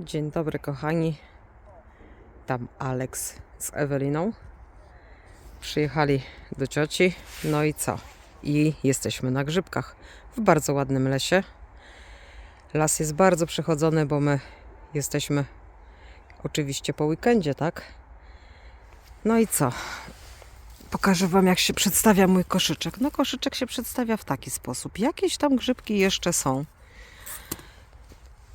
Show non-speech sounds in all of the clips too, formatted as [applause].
Dzień dobry, kochani. Tam Alex z Eweliną. Przyjechali do cioci. No i co? I jesteśmy na grzybkach w bardzo ładnym lesie. Las jest bardzo przechodzony, bo my jesteśmy oczywiście po weekendzie, tak? No i co? Pokażę Wam, jak się przedstawia mój koszyczek. No, koszyczek się przedstawia w taki sposób. Jakieś tam grzybki jeszcze są.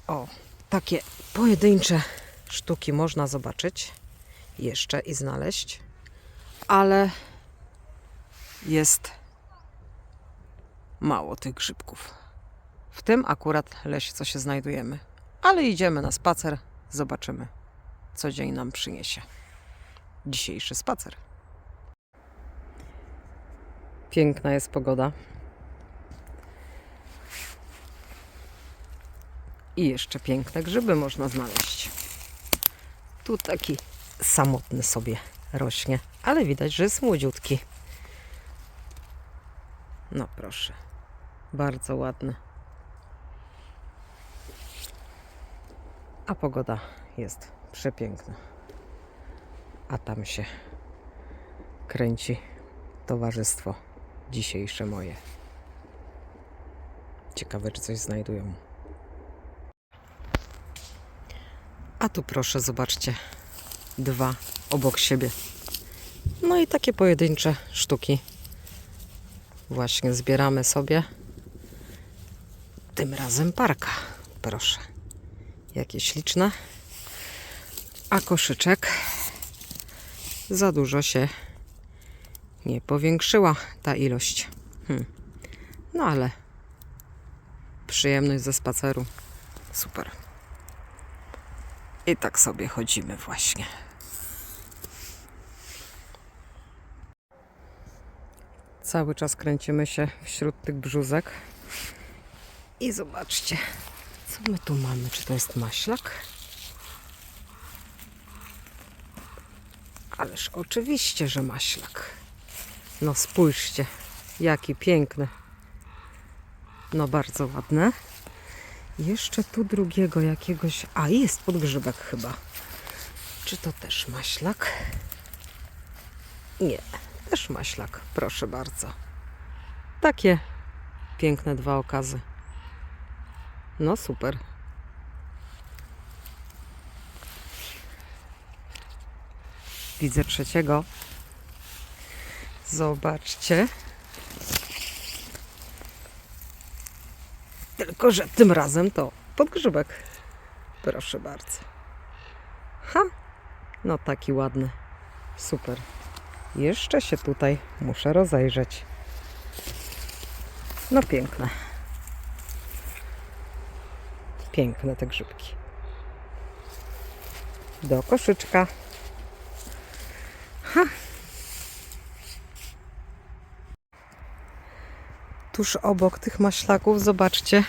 O, takie pojedyncze sztuki można zobaczyć jeszcze i znaleźć, ale jest mało tych grzybków. W tym akurat lesie, co się znajdujemy. Ale idziemy na spacer, zobaczymy, co dzień nam przyniesie. Dzisiejszy spacer. Piękna jest pogoda. I jeszcze piękne grzyby można znaleźć. Tu taki samotny sobie rośnie, ale widać, że jest młodziutki. No proszę, bardzo ładny. A pogoda jest przepiękna. A tam się kręci towarzystwo dzisiejsze moje. Ciekawe, czy coś znajdują. A tu proszę, zobaczcie, dwa obok siebie. No i takie pojedyncze sztuki właśnie zbieramy sobie. Tym razem parka. Proszę. Jakie śliczne. A koszyczek za dużo się nie powiększyła ta ilość. Hmm. No ale przyjemność ze spaceru. Super. I tak sobie chodzimy właśnie. Cały czas kręcimy się wśród tych brzuzek. I zobaczcie, co my tu mamy. Czy to jest maślak? Ależ oczywiście, że maślak. No spójrzcie, jaki piękny. No bardzo ładne. Jeszcze tu drugiego jakiegoś. A jest podgrzybek chyba. Czy to też maślak? Nie, też maślak. Proszę bardzo. Takie piękne dwa okazy. No super. Widzę trzeciego. Zobaczcie. Tylko, że tym razem to podgrzybek. Proszę bardzo. Ha! No taki ładny. Super. Jeszcze się tutaj muszę rozejrzeć. No piękne. Piękne te grzybki. Do koszyczka. Ha! tuż obok tych maślaków, zobaczcie,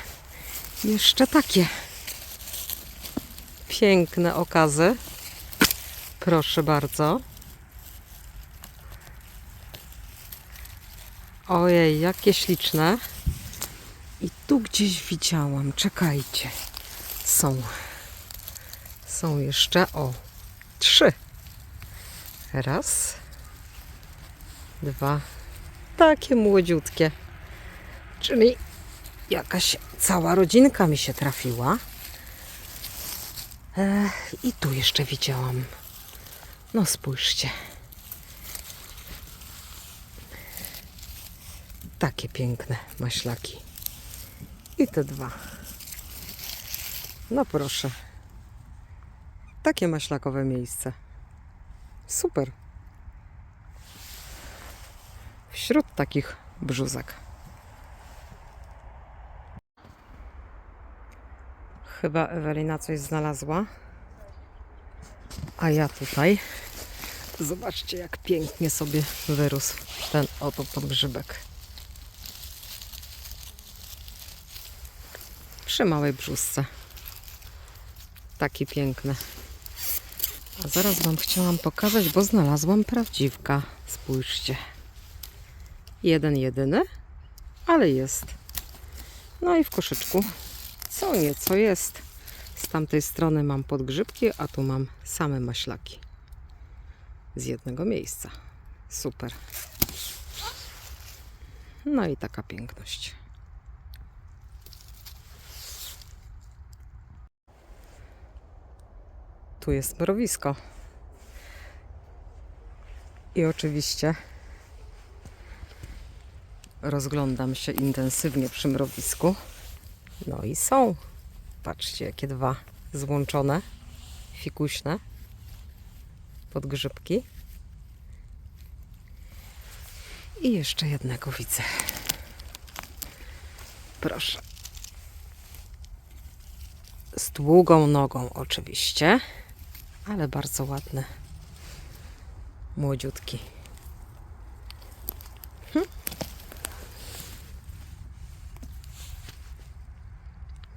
jeszcze takie piękne okazy. Proszę bardzo. Ojej, jakie śliczne. I tu gdzieś widziałam, czekajcie. Są. Są jeszcze, o, trzy. Raz, dwa, takie młodziutkie. Czyli jakaś cała rodzinka mi się trafiła. I tu jeszcze widziałam. No spójrzcie. Takie piękne maślaki. I te dwa. No proszę. Takie maślakowe miejsce. Super. Wśród takich brzuzek. Chyba Ewelina coś znalazła. A ja tutaj. Zobaczcie, jak pięknie sobie wyrósł ten oto podgrzybek. Przy małej brzusce. Taki piękny. A zaraz Wam chciałam pokazać, bo znalazłam prawdziwka. Spójrzcie. Jeden, jedyny, ale jest. No i w koszyczku co nieco jest. Z tamtej strony mam podgrzybki, a tu mam same maślaki. Z jednego miejsca. Super. No i taka piękność. Tu jest mrowisko. I oczywiście rozglądam się intensywnie przy mrowisku. No i są. Patrzcie, jakie dwa złączone, fikuśne podgrzybki. I jeszcze jednego widzę. Proszę. Z długą nogą oczywiście, ale bardzo ładny. Młodziutki.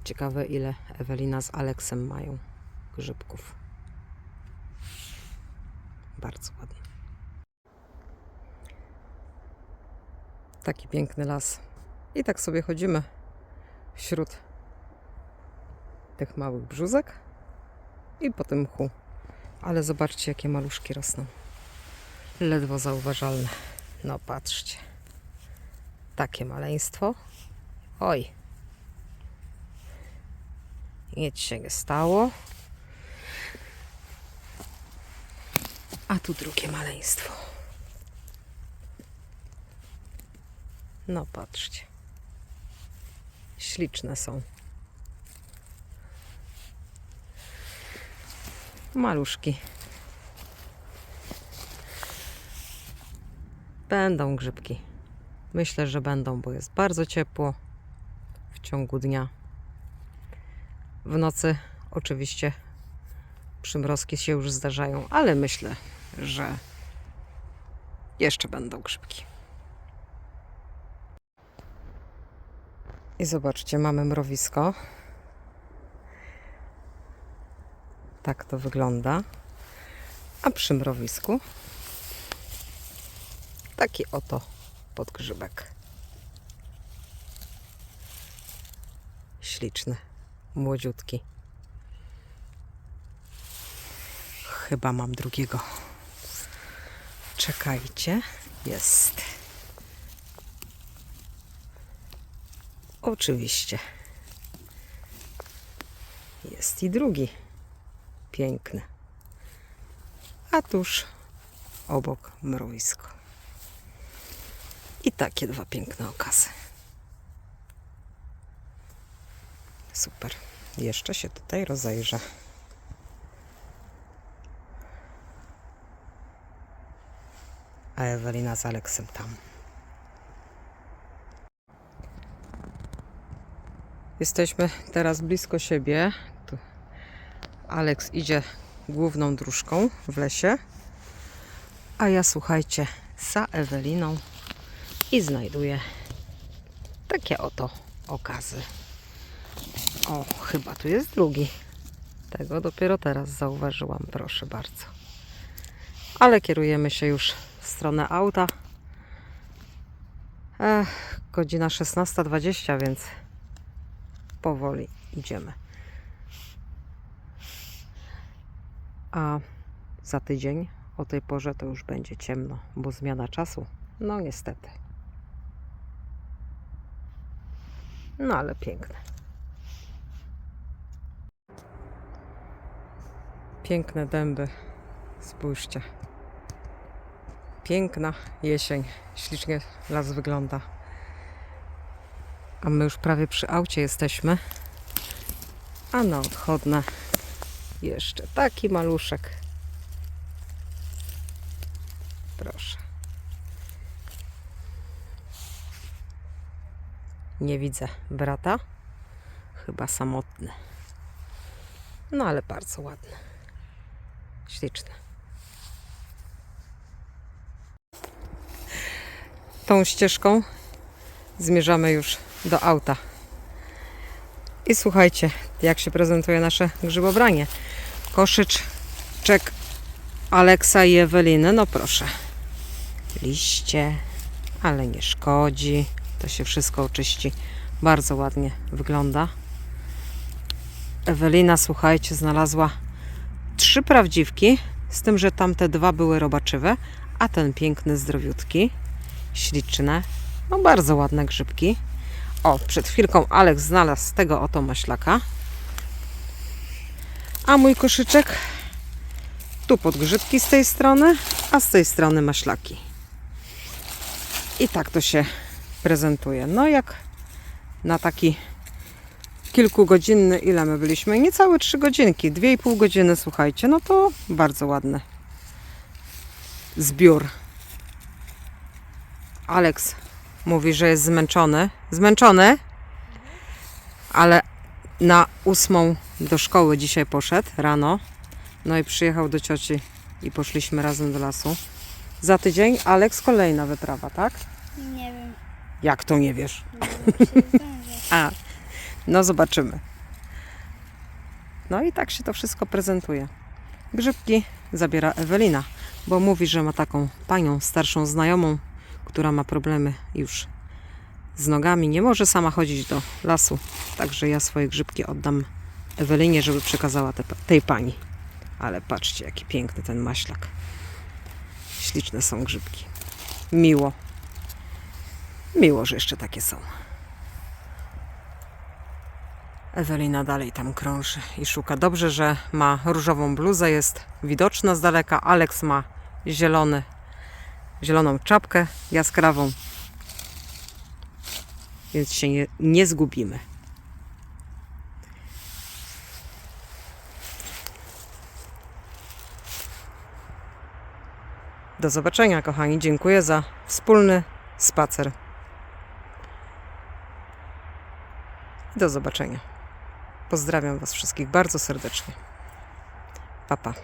Ciekawe ile Ewelina z Aleksem mają grzybków. Bardzo ładny. Taki piękny las. I tak sobie chodzimy wśród tych małych brzuzek i po tym mchu. Ale zobaczcie, jakie maluszki rosną. Ledwo zauważalne. No patrzcie. Takie maleństwo. Oj. Nic się nie stało. A tu drugie maleństwo. No patrzcie. Śliczne są. Maluszki. Będą grzybki. Myślę, że będą, bo jest bardzo ciepło w ciągu dnia. W nocy oczywiście przymrozki się już zdarzają, ale myślę, że jeszcze będą grzybki. I zobaczcie, mamy mrowisko. Tak to wygląda. A przy mrowisku taki oto podgrzybek. Śliczny, młodziutki. Chyba mam drugiego. Czekajcie, jest. Oczywiście. Jest i drugi. Piękny. A tuż obok mrowisko. I takie dwa piękne okazy. Super. Jeszcze się tutaj rozejrzę. A Ewelina z Aleksem tam. Jesteśmy teraz blisko siebie. Tu Aleks idzie główną dróżką w lesie. A ja słuchajcie, za Eweliną i znajduję takie oto okazy. O, chyba tu jest drugi. Tego dopiero teraz zauważyłam, proszę bardzo. Ale kierujemy się już w stronę auta. Ech, godzina 16.20, więc powoli idziemy. A za tydzień o tej porze to już będzie ciemno, bo zmiana czasu. No niestety. No ale piękne. Piękne dęby. Spójrzcie. Piękna jesień. Ślicznie las wygląda. A my już prawie przy aucie jesteśmy. A na odchodne jeszcze taki maluszek. Proszę. Nie widzę brata. Chyba samotny. No ale bardzo ładny. Śliczny. Tą ścieżką zmierzamy już do auta. I słuchajcie, jak się prezentuje nasze grzybobranie. Koszycz, czek Aleksa i Eweliny. No proszę. Liście, ale nie szkodzi. To się wszystko oczyści. Bardzo ładnie wygląda. Ewelina, słuchajcie, znalazła trzy prawdziwki, z tym, że tamte dwa były robaczywe, a ten piękny, zdrowiutki, śliczne, no bardzo ładne grzybki. O, przed chwilką Aleks znalazł tego oto maślaka. A mój koszyczek tu podgrzybki z tej strony, a z tej strony maślaki. I tak to się prezentuje. No jak na taki kilkugodzinny, ile my byliśmy? Niecałe trzy godzinki, dwie i pół godziny, słuchajcie, no to bardzo ładny zbiór. Aleks mówi, że jest zmęczony. Zmęczony, ale na ósmą do szkoły dzisiaj poszedł rano. No i przyjechał do cioci i poszliśmy razem do lasu. Za tydzień Aleks kolejna wyprawa, tak? Nie wiem. Jak to nie wiesz? Czy zdążę. [laughs] A, no zobaczymy. No i tak się to wszystko prezentuje. Grzybki zabiera Ewelina, bo mówi, że ma taką panią, starszą znajomą, która ma problemy już z nogami. Nie może sama chodzić do lasu, także ja swoje grzybki oddam Ewelinie, żeby przekazała te, tej pani. Ale patrzcie, jaki piękny ten maślak. Śliczne są grzybki. Miło. Miło, że jeszcze takie są. Ewelina dalej tam krąży i szuka. Dobrze, że ma różową bluzę, jest widoczna z daleka. Aleks ma zielony, zieloną czapkę jaskrawą, więc się nie, nie zgubimy. Do zobaczenia, kochani. Dziękuję za wspólny spacer. Do zobaczenia. Pozdrawiam Was wszystkich bardzo serdecznie. Pa, pa.